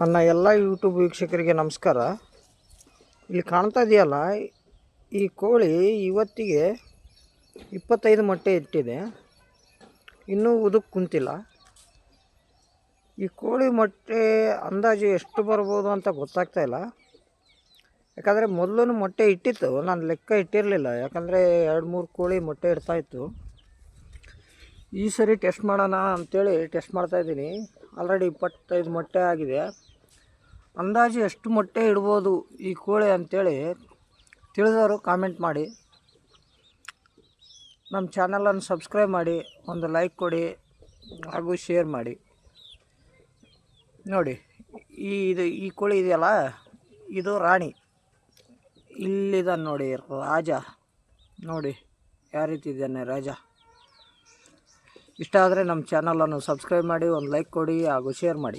ನನ್ನ ಎಲ್ಲ ಯೂಟ್ಯೂಬ್ ವೀಕ್ಷಕರಿಗೆ ನಮಸ್ಕಾರ. ಇಲ್ಲಿ ಕಾಣ್ತಾ ಇದೆಯಲ್ಲ, ಈ ಕೋಳಿ ಇವತ್ತಿಗೆ ಇಪ್ಪತ್ತೈದು ಮೊಟ್ಟೆ ಇಟ್ಟಿದೆ. ಇನ್ನೂ ಉದಕ್ಕೆ ಕುಂತಿಲ್ಲ. ಈ ಕೋಳಿ ಮೊಟ್ಟೆ ಅಂದಾಜು ಎಷ್ಟು ಬರ್ಬೋದು ಅಂತ ಗೊತ್ತಾಗ್ತಾ ಇಲ್ಲ. ಯಾಕಂದರೆ ಮೊದಲು ಮೊಟ್ಟೆ ಇಟ್ಟಿತ್ತು, ನಾನು ಲೆಕ್ಕ ಇಟ್ಟಿರಲಿಲ್ಲ. ಯಾಕಂದರೆ ಎರಡು ಮೂರು ಕೋಳಿ ಮೊಟ್ಟೆ ಇಡ್ತಾಯಿತ್ತು ಈ ಸರಿ ಟೆಸ್ಟ್ ಮಾಡೋಣ ಅಂಥೇಳಿ ಟೆಸ್ಟ್ ಮಾಡ್ತಾಯಿದ್ದೀನಿ ಆಲ್ರೆಡಿ ಇಪ್ಪತ್ತೈದು ಮೊಟ್ಟೆ ಆಗಿದೆ. ಅಂದಾಜು ಎಷ್ಟು ಮೊಟ್ಟೆ ಇಡ್ಬೋದು ಈ ಕೋಳಿ ಅಂಥೇಳಿ ತಿಳಿದವರು ಕಾಮೆಂಟ್ ಮಾಡಿ. ನಮ್ಮ ಚಾನಲನ್ನು ಸಬ್ಸ್ಕ್ರೈಬ್ ಮಾಡಿ, ಒಂದು ಲೈಕ್ ಕೊಡಿ ಹಾಗೂ ಶೇರ್ ಮಾಡಿ. ನೋಡಿ, ಈ ಇದು, ಈ ಕೋಳಿ ಇದೆಯಲ್ಲ, ಇದು ರಾಣಿ. ಇಲ್ಲಿದ ನೋಡಿ ರಾಜ. ನೋಡಿ, ಯಾವ ರೀತಿ ಇದ್ದಾನೆ ರಾಜ. ಇಷ್ಟ ಆದರೆ ನಮ್ಮ ಚಾನಲನ್ನು ಸಬ್ಸ್ಕ್ರೈಬ್ ಮಾಡಿ, ಒಂದು ಲೈಕ್ ಕೊಡಿ ಹಾಗೂ ಶೇರ್ ಮಾಡಿ.